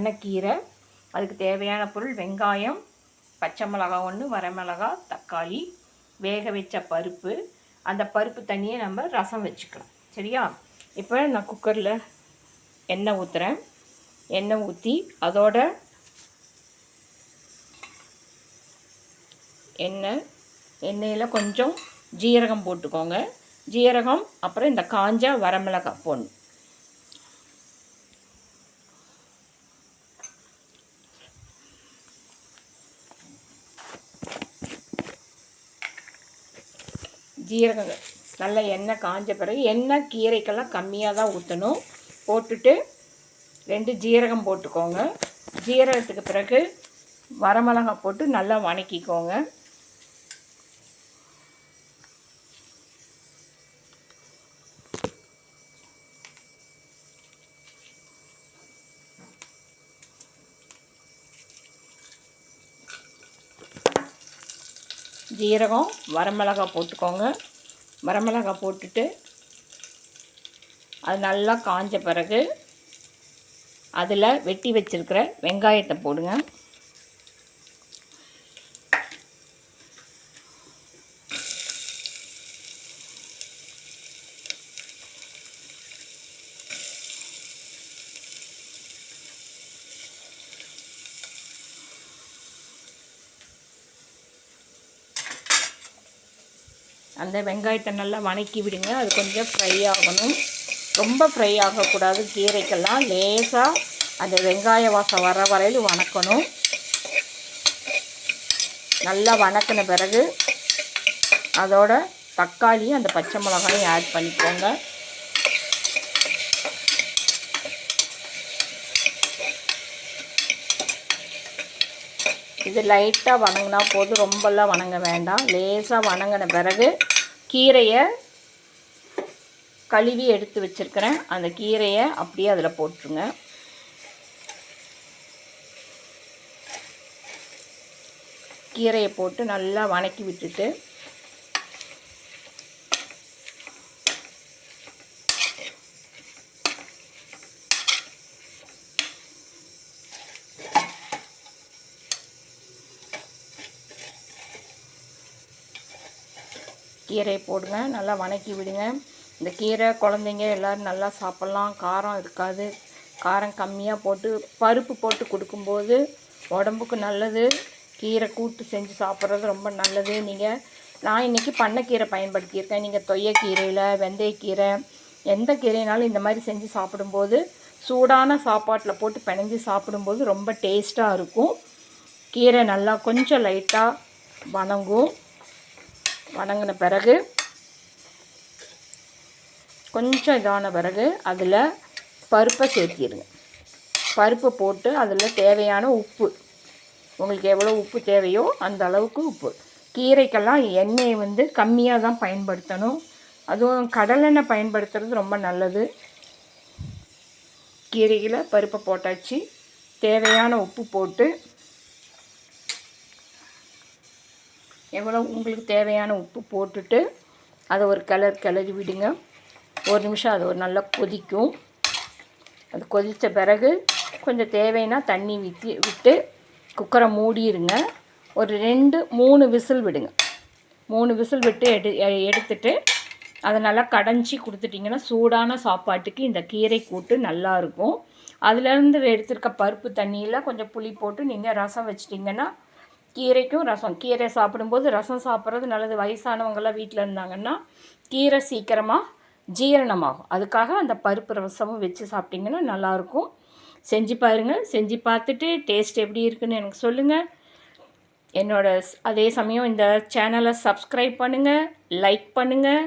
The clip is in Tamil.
பண்ணைக்கீரை அதுக்கு தேவையான பொருள் வெங்காயம் பச்சை மிளகா ஒன்று வரமிளகா தக்காளி வேக வச்ச பருப்பு. அந்த பருப்பு தண்ணியை நம்ம ரசம் வச்சுக்கலாம். சரியா? இப்போ நான் குக்கரில் எண்ணெய் ஊற்றுறேன் எண்ணெய் ஊற்றி அதோட எண்ணெய் எண்ணெயில் கொஞ்சம் ஜீரகம் போட்டுக்கோங்க. ஜீரகம் அப்புறம் இந்த காஞ்ச வரமிளகாய் போடணும். ஜீரகம் நல்ல எண்ணெய் காஞ்ச பிறகு எண்ணெய் கீரைக்கெல்லாம் கம்மியாக தான் ஊற்றணும். போட்டுட்டு ரெண்டு ஜீரகம் போட்டுக்கோங்க. ஜீரகத்துக்கு பிறகு வரமிளகா போட்டு நல்லா வணக்கிக்கோங்க. ஜீரகம் வரமிளகா போட்டுக்கோங்க. வரமிளகா போட்டுட்டு அது நல்லா காஞ்ச பிறகு அதில் வெட்டி வச்சுருக்கிற வெங்காயத்தை போடுங்க. அந்த வெங்காயத்தை நல்லா வணக்கி விடுங்க. அது கொஞ்சம் ஃப்ரை ஆகணும். ரொம்ப ஃப்ரை ஆகக்கூடாது. கீரைக்கெல்லாம் லேசாக அந்த வெங்காய வாசம் வர வரையில் வணக்கணும். நல்லா வணக்கின பிறகு அதோட தக்காளியும் அந்த பச்சை மிளகாயும் ஆட் பண்ணிக்கோங்க. இது லைட்டாக வணங்கினா போதும். ரொம்பலாம் வணங்க வேண்டாம். லேசாக வணங்கின பிறகு கீரையை கழுவி எடுத்து வச்சுருக்கிறேன். அந்த கீரையை அப்படியே அதில் போட்டுருங்க. கீரையை போட்டு நல்லா வணக்கி விட்டுட்டு கீரையை போடுங்க நல்லா வணக்கி விடுங்க. இந்த கீரை குழந்தைங்க எல்லோரும் நல்லா சாப்பிட்லாம். காரம் இருக்காது. காரம் கம்மியாக போட்டு பருப்பு போட்டு கொடுக்கும்போது உடம்புக்கு நல்லது. கீரை கூட்டு செஞ்சு சாப்பிட்றது ரொம்ப நல்லது. நீங்கள் நான் இன்றைக்கி பண்ணைக்கீரை பயன்படுத்தியிருக்கேன். நீங்கள் தொய்யக்கீரையில் வெந்தயக்கீரை எந்த கீரைனாலும் இந்த மாதிரி செஞ்சு சாப்பிடும்போது சூடான சாப்பாட்டில் போட்டு பிணைஞ்சு சாப்பிடும்போது ரொம்ப டேஸ்ட்டாக இருக்கும். கீரை நல்லா கொஞ்சம் லைட்டாக வணங்கும். வணங்கின பிறகு கொஞ்சம் இதான பிறகு அதில் பருப்பை சேர்த்திடுங்க பருப்பு போட்டு அதில் தேவையான உப்பு. உங்களுக்கு எவ்வளோ உப்பு தேவையோ அந்த அளவுக்கு உப்பு. கீரைக்கெல்லாம் எண்ணெயை வந்து கம்மியாக தான் பயன்படுத்தணும். அதுவும் கடலெண்ணெய் பயன்படுத்துறது ரொம்ப நல்லது. கீரையில் பருப்பை போட்டாச்சு. தேவையான உப்பு போட்டு எவ்வளோ உங்களுக்கு தேவையான உப்பு போட்டுட்டு அதை ஒரு கலர் கிளறி விடுங்க. ஒரு நிமிஷம் அது ஒரு நல்லா கொதிக்கும். அது கொதித்த பிறகு கொஞ்சம் தேவைன்னா தண்ணி விற்றி விட்டு குக்கரை மூடிடுங்க ஒரு ரெண்டு மூணு விசில் விடுங்க. மூணு விசில் விட்டு எடு எடுத்துட்டு அதை நல்லா கடைஞ்சி கொடுத்துட்டிங்கன்னா சூடான சாப்பாட்டுக்கு இந்த கீரை கூட்டு நல்லாயிருக்கும் அதுலேருந்து எடுத்துருக்க பருப்பு தண்ணியில் கொஞ்சம் புளி போட்டு நீங்கள் ரசம் வச்சிட்டிங்கன்னா கீரைக்கும் ரசம். கீரை சாப்பிடும்போது ரசம் சாப்பிட்றது நல்லது. வயசானவங்களாம் வீட்டில் இருந்தாங்கன்னா கீரை சீக்கிரமாக ஜீரணமாகும். அதுக்காக அந்த பருப்பு ரசமும் வச்சு சாப்பிட்டிங்கன்னா நல்லாயிருக்கும். செஞ்சு பாருங்கள் செஞ்சு பார்த்துட்டு டேஸ்ட் எப்படி இருக்குன்னு எனக்கு சொல்லுங்கள் என்னோட அதே சமயம் இந்த சேனலை சப்ஸ்கிரைப் பண்ணுங்கள் லைக் பண்ணுங்கள்